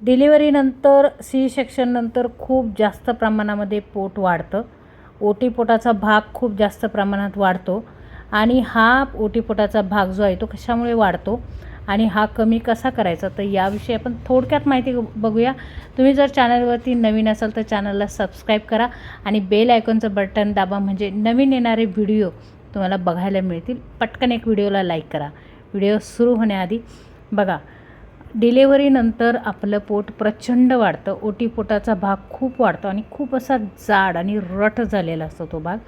डिलिव्हरीनंतर C सेक्शननंतर खूप जास्त प्रमाणामध्ये पोट वाढतं. ओटीपोटाचा भाग खूप जास्त प्रमाणात वाढतो आणि हा ओटीपोटाचा भाग जो आहे तो कशामुळे वाढतो आणि हा कमी कसा करायचा तर याविषयी आपण थोडक्यात माहिती बघूया. तुम्ही जर चॅनलवरती नवीन असाल तर चॅनलला सबस्क्राईब करा आणि बेल आयकॉनचं बटन दाबा म्हणजे नवीन येणारे व्हिडिओ तुम्हाला बघायला मिळतील. पटकन एक व्हिडिओला लाईक करा. व्हिडिओ सुरू होण्याआधी बघा डिलेवरीनंतर आपलं पोट प्रचंड वाढतं. ओटीपोटाचा भाग खूप वाढतो आणि खूप असा जाड आणि रट झालेला असतो तो भाग.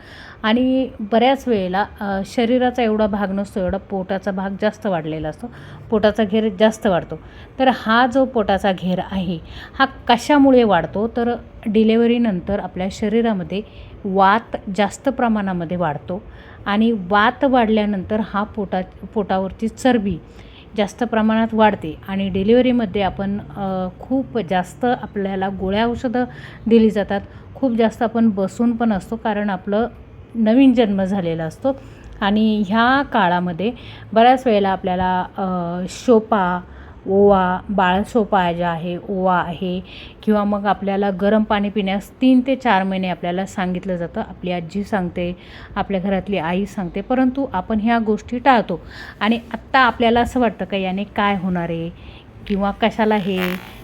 आणि बऱ्याच वेळेला शरीराचा एवढा भाग नसतो एवढा पोटाचा भाग जास्त वाढलेला असतो. पोटाचा घेर जास्त वाढतो. तर हा जो पोटाचा घेर आहे हा कशामुळे वाढतो? तर डिलेवरीनंतर आपल्या शरीरामध्ये वात जास्त प्रमाणामध्ये वाढतो. आणि वात वाढल्यानंतर हा पोटा पोटावरची चरबी जास्त प्रमाणात वाढते आणि डिलिव्हरीमध्ये आपण खूप जास्त आपल्याला गोळ्या औषधं दिली जातात. खूप जास्त आपण बसून पण असतो कारण आपलं नवीन जन्म झालेला असतो. आणि ह्या काळामध्ये बऱ्याच वेळेला आपल्याला शोपा ओवा बाळसोपा ज्या जे आहे ओवा आहे किंवा मग आपल्याला गरम पाणी पिण्यास तीन ते चार महिने आपल्याला सांगितलं जातं. आपली आजी सांगते आपल्या घरातली आई सांगते परंतु आपण ह्या गोष्टी टाळतो. आणि आत्ता आपल्याला असं वाटतं का याने काय होणार आहे किंवा कशाला हे?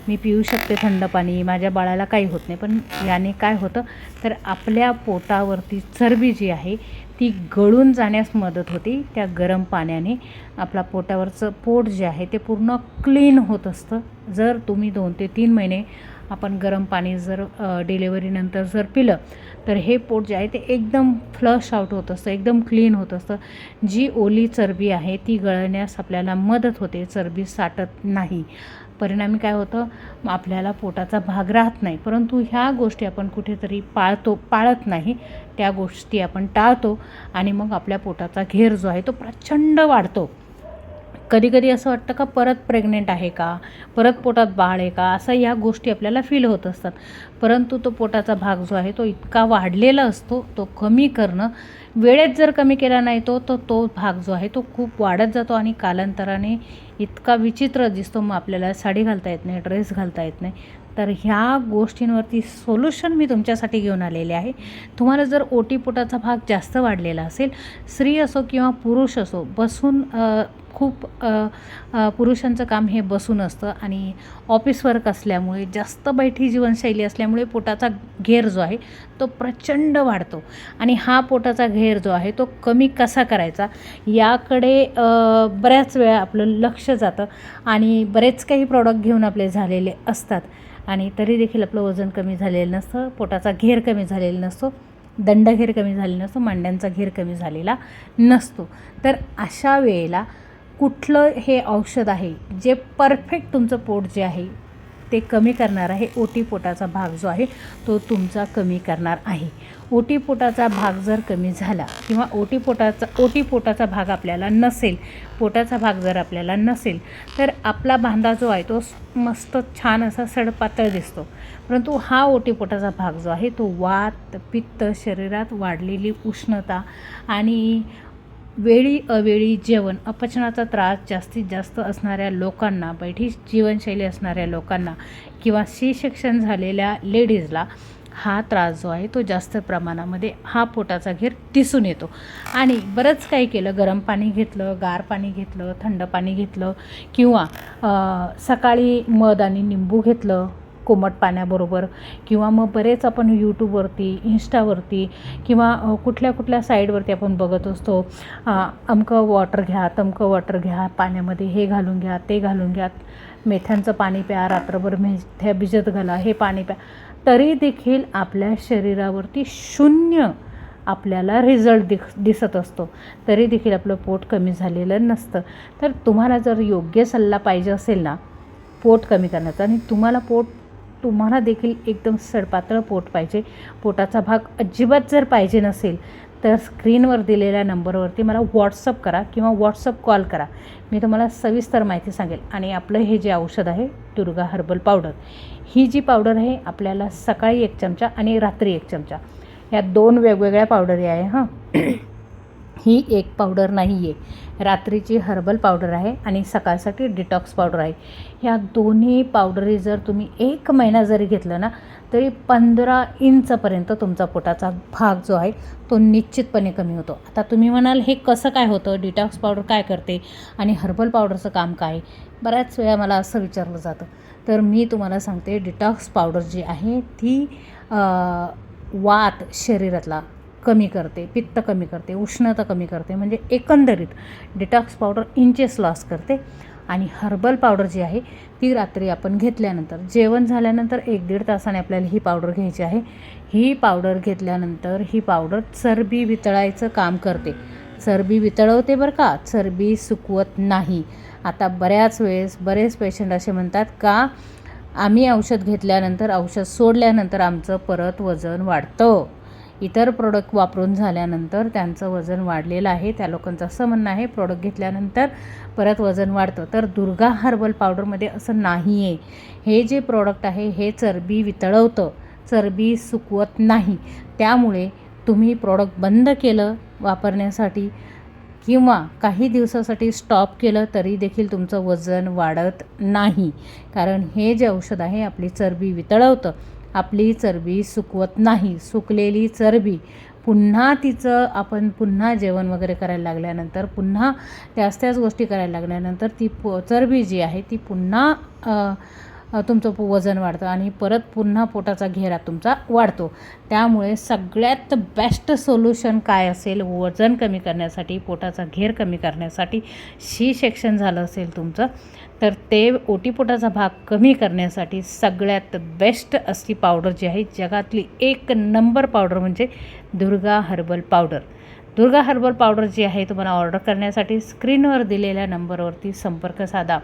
मी पिऊ शकते थंड पाणी माझ्या बाळाला काही होत नाही. पण याने काय होतं? तर आपल्या पोटावरती चरबी जी आहे ती गळून जाण्यास मदत होती. त्या गरम पाण्याने आपला पोटावरचं पोट जे आहे ते पूर्ण क्लीन होत असतं. जर तुम्ही दोन ते तीन महिने आपण गरम पाणी जर डिलेवरीनंतर जर पिलं तर हे पोट जे आहे ते एकदम फ्लश आउट होत असतं एकदम क्लीन होत असतं. जी ओली चरबी आहे ती गळण्यास आपल्याला मदत होते. चरबी साठत नाही. परिणामी काय होतं? आपल्याला पोटाचा भाग राहत नाही. परंतु ह्या गोष्टी आपण कुठेतरी पाळतो पाळत नाही. त्या गोष्टी आपण टाळतो आणि मग आपल्या पोटाचा घेर जो आहे तो प्रचंड वाढतो. कधी कधी असं वाटतं का परत प्रेग्नेंट आहे का? परत पोटात बाळ आहे का? असं या गोष्टी आपल्याला फील होत असतात. परंतु तो पोटाचा भाग जो आहे तो इतका वाढलेला असतो तो कमी करणं वेळेत जर कमी केला नाही तो तर तो भाग जो आहे तो खूप वाढत जातो आणि कालांतराने इतका विचित्र दिसतो. मग आपल्याला साडी घालता येत नाही ड्रेस घालता येत नाही. तर ह्या गोष्टींवरती सोल्युशन मी तुमच्यासाठी घेऊन आलेले आहे. तुम्हाला जर ओटीपोटाचा भाग जास्त वाढलेला असेल स्त्री असो किंवा पुरुष असो बसून खूप पुरुषांचं काम हे बसून असतं. आणि ऑफिस वर्क असल्यामुळे जास्त बैठी जीवनशैली असल्यामुळे पोटाचा घेर जो आहे तो प्रचंड वाढतो. आणि हा पोटाचा घेर जो आहे तो कमी कसा करायचा याकडे बऱ्याच वेळा आपलं लक्ष जातं आणि बरेच काही प्रॉडक्ट घेऊन आपले झालेले असतात. आणि तरी देखील आपलं वजन कमी झालेलं नसतं पोटाचा घेर कमी झालेला नसतो दंडघेर कमी झालेला नसतो मांड्यांचा घेर कमी झालेला नसतो. तर अशा वेळेला कुठलं हे औषध आहे जे परफेक्ट तुमचं पोट जे आहे ते कमी करणार आहे ओटी पोटाचा भाग जो आहे तो तुमचा कमी करणार आहे. ओटीपोटाचा भाग जर कमी झाला किंवा ओटीपोटाचा ओटीपोटाचा भाग आपल्याला नसेल पोटाचा भाग जर आपल्याला नसेल तर आपला बांधा जो आहे तो मस्त छान असा सडपातळ दिसतो. परंतु हा ओटीपोटाचा भाग जो आहे तो वात पित्त शरीरात वाढलेली उष्णता आणि वेळी अवेळी जेवण अपचनाचा त्रास जास्तीत जास्त असणाऱ्या लोकांना बैठी जीवनशैली असणाऱ्या लोकांना किंवा सी झालेल्या लेडीजला हा त्रास जो आहे तो जास्त प्रमाणामध्ये हा पोटाचा घेर दिसून येतो. आणि बरंच काही केलं गरम पाणी घेतलं गार पाणी घेतलं थंड पाणी घेतलं किंवा सकाळी मध आणि निंबू घेतलं कोमट पाण्याबरोबर किंवा मग बरेच आपण यूट्यूबवरती इंस्टावरती किंवा कुठल्या कुठल्या साईडवरती आपण बघत असतो अमकं वॉटर घ्या तमकं वॉटर घ्या पाण्यामध्ये हे घालून घ्या ते घालून घ्या मेथ्यांचं पाणी प्या रात्रभर मेथ्या भिजत घाला हे पाणी प्या तरी देखील आपल्या शरीरावरती शून्य आपल्याला रिझल्ट दिस दिसत असतो. तरी देखील आपलं पोट कमी झालेलं नसतं. तर तुम्हाला जर योग्य सल्ला पाहिजे असेल ना पोट कमी करण्याचा आणि तुम्हाला पोट तुम्हाला देखील एकदम सडपातळ पोट पाहिजे. पोटाचा भाग अजिबात जर पाहिजे नसेल तर स्क्रीनवर दिलेल्या नंबरवरती मला व्हॉट्सअप करा किंवा व्हॉट्सअप कॉल करा. मी तुम्हाला सविस्तर माहिती सांगेल. आणि आपलं हे जे औषध आहे दुर्गा हर्बल पावडर ही जी पावडर आहे आपल्याला सकाळी एक चमचा आणि रात्री एक चमचा. या दोन वेगवेगळ्या पावडरी आहे हां. ही एक पावडर नाही आहे रात्रीची हर्बल पावडर आहे आणि सकाळसाठी डिटॉक्स पावडर आहे. ह्या दोन्ही पावडरी जर तुम्ही एक महिना जरी घेतलं ना तरी पंधरा इंचपर्यंत तुमचा पोटाचा भाग जो आहे तो निश्चितपणे कमी होतो. आता तुम्ही म्हणाल हे कसं काय होतं? डिटॉक्स पावडर काय करते? आणि हर्बल पावडरचं काम काय? बऱ्याच वेळा मला असं विचारलं जातं. तर मी तुम्हाला सांगते डिटॉक्स पावडर जी आहे ती वात शरीरातला कमी करते पित्त कमी करते उष्णता कमी करते म्हणजे एकंदरीत डिटॉक्स पावडर इंचेस लॉस करते. आणि हर्बल पावडर जी आहे ती रात्री आपण घेतल्यानंतर जेवण झाल्यानंतर एक दीड तासाने आपल्याला ही पावडर घ्यायची आहे. ही पावडर घेतल्यानंतर ही पावडर चरबी वितळायचं काम करते. चरबी वितळवते बरं का? चरबी सुकवत नाही. आता बऱ्याच वेळेस बरेच पेशंट असे म्हणतात का आम्ही औषध घेतल्यानंतर औषध सोडल्यानंतर आमचं परत वजन वाढतं. इतर प्रोडक्ट वापरून झाल्यानंतर त्यांचं वजन वाढलेलं आहे. त्या लोकांचं असं म्हणणं आहे प्रोडक्ट घेतल्यानंतर परत वजन वाढतं. तर दुर्गा हर्बल पावडरमध्ये असं नाही आहे हे जे प्रोडक्ट आहे हे चरबी वितळवतं. चरबी सुकवत नाही. त्यामुळे तुम्ही प्रोडक्ट बंद केलं वापरण्यासाठी किंवा काही दिवसासाठी स्टॉप केलं तरी देखील तुमचं वजन वाढत नाही. कारण हे जे औषध आहे आपली चरबी वितळवतं. आपली चरबी सुकवत नाही सुकलेली चरबी. पुन्हा तिचं आपण पुन्हा जेवण वगैरे करायला लागल्यानंतर पुन्हा त्याच त्याच गोष्टी करायला लागल्यानंतर ती प चरबी जी आहे ती पुन्हा तुमचं वजन वाढतं आणि परत पुन्हा पोटाचा घेरा तुमचा वाढतो. त्यामुळे सगळ्यात बेस्ट सोल्युशन काय असेल? वजन कमी करण्यासाठी पोटाचा घेर कमी करण्यासाठी शी सेक्शन झालं असेल तुमचं तर ते ओटीपोटाचा भाग कमी करण्यासाठी सगळ्यात बेस्ट अशी पावडर जी आहे जगातली एक नंबर पावडर म्हणजे Durga herbal powder Durga herbal powder जी आहे तुम्हाला ऑर्डर करण्यासाठी स्क्रीनवर दिलेल्या नंबरवरती संपर्क साधा.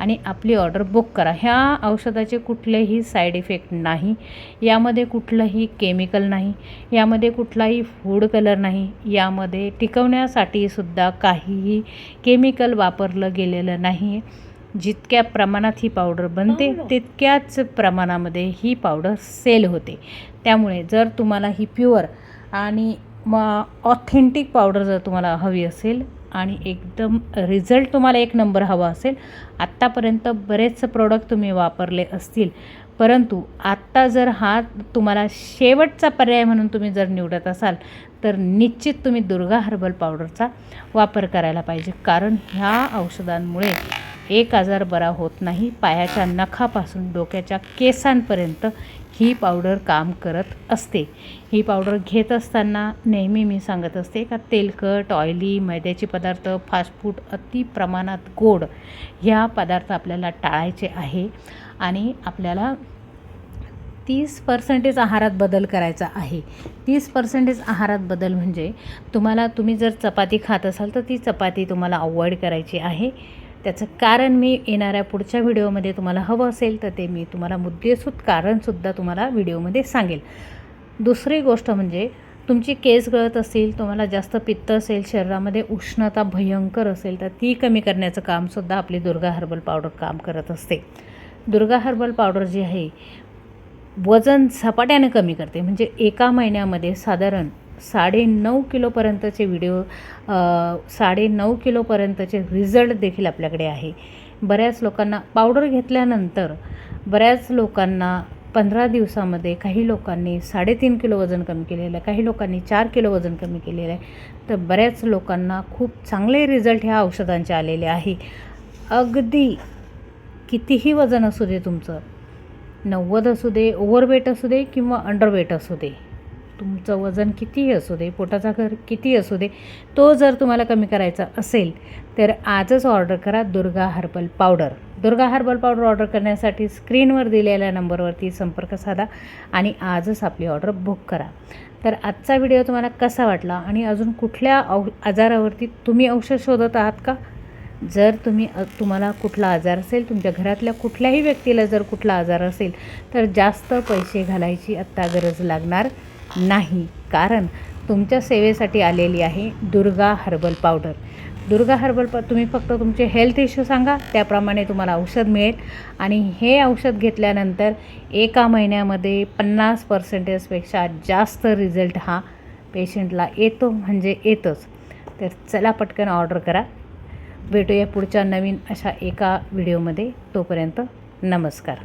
आणि आपली ऑर्डर बुक करा. ह्या औषधाचे कुठलेही साईड इफेक्ट नाही. यामध्ये कुठलंही केमिकल नाही. यामध्ये कुठलाही फूड कलर नाही. यामध्ये टिकवण्यासाठी सुद्धा काहीही केमिकल वापरलं गेलेलं नाही. जितक्या प्रमाणात ही पावडर बनते तितक्याच प्रमाणामध्ये ही पावडर सेल होते. त्यामुळे जर तुम्हाला ही प्युअर आणि मग ऑथेंटिक पावडर जर तुम्हाला हवी असेल आणि एकदम रिझल्ट तुम्हाला एक नंबर हवा असेल. आत्तापर्यंत बरेच प्रोडक्ट तुम्ही वापरले असतील. परंतु आत्ता जर हा तुम्हाला शेवटचा पर्याय म्हणून तुम्ही जर निवडत असाल तर निश्चित तुम्ही दुर्गा हर्बल पावडरचा वापर करायला पाहिजे. कारण ह्या औषधांमुळे एक आजार बरा होत नाही. पायाच्या नखापासून डोक्याच्या केसांपर्यंत ही पावडर काम करत असते. ही पावडर घेत असताना नेहमी मी सांगत असते का तेलकट ऑइली मैद्याचे पदार्थ फास्ट फूड अति प्रमाणात गोड ह्या पदार्थ आपल्याला टाळायचे आहे आणि आपल्याला तीस पर्सेंटेज आहारात बदल करायचा आहे. तीस पर्सेंटेज आहारात बदल म्हणजे तुम्हाला तुम्ही जर चपाती खात असाल तर ती चपाती तुम्हाला अवॉइड करायची आहे. त्याचं कारण मी येणाऱ्या पुढच्या व्हिडिओमध्ये तुम्हाला हवं असेल तर ते मी तुम्हाला मुद्देसूद कारणसुद्धा तुम्हाला व्हिडिओमध्ये सांगेल. दुसरी गोष्ट म्हणजे तुमची केस गळत असतील तुम्हाला जास्त पित्त असेल शरीरामध्ये उष्णता भयंकर असेल तर ती कमी करण्याचं कामसुद्धा आपली दुर्गा हर्बल पावडर काम करत असते. दुर्गा हर्बल पावडर जी आहे वजन झपाट्याने कमी करते. म्हणजे एका महिन्यामध्ये साधारण साडे नऊ किलोपर्यंतचे व्हिडिओ साडे नऊ किलोपर्यंतचे रिझल्ट देखील आपल्याकडे आहे. बऱ्याच लोकांना पावडर घेतल्यानंतर बऱ्याच लोकांना पंधरा दिवसामध्ये काही लोकांनी साडेतीन किलो वजन कमी केलेलं आहे काही लोकांनी चार किलो वजन कमी केलेलं आहे. तर बऱ्याच लोकांना खूप चांगले रिझल्ट ह्या औषधांचे आलेले आहे. अगदी कितीही वजन असू दे तुमचं नव्वद असू दे ओव्हरवेट असू दे किंवा अंडरवेट असू दे तुमचं वजन कितीही असू दे पोटाचा घर किती असू दे तो जर तुम्हाला कमी करायचा असेल तर आजच ऑर्डर करा Durga herbal powder. Durga herbal powder order करण्यासाठी स्क्रीनवर दिलेल्या नंबरवरती संपर्क साधा आणि आजच आपली ऑर्डर बुक करा. तर आजचा व्हिडिओ तुम्हाला कसा वाटला आणि अजून कुठल्या औ आजारावरती तुम्ही औषध शोधत आहात का? जर तुम्ही तुम्हाला कुठला आजार असेल तुमच्या घरातल्या कुठल्याही व्यक्तीला जर कुठला आजार असेल तर जास्त पैसे घालायची आत्ता गरज लागणार नाही. कारण तुमच्या सेवेसाठी आलेली आहे Durga herbal powder. Durga herbal प तुम्ही फक्त तुमचे हेल्थ इश्यू सांगा त्याप्रमाणे तुम्हाला औषध मिळेल. आणि हे औषध घेतल्यानंतर एका महिन्यामध्ये पन्नास पर्सेंटेजपेक्षा जास्त रिझल्ट हा पेशंटला येतो म्हणजे येतोच. तर चला पटकन ऑर्डर करा. भेटूया पुढच्या नवीन अशा एका व्हिडिओमध्ये तोपर्यंत नमस्कार.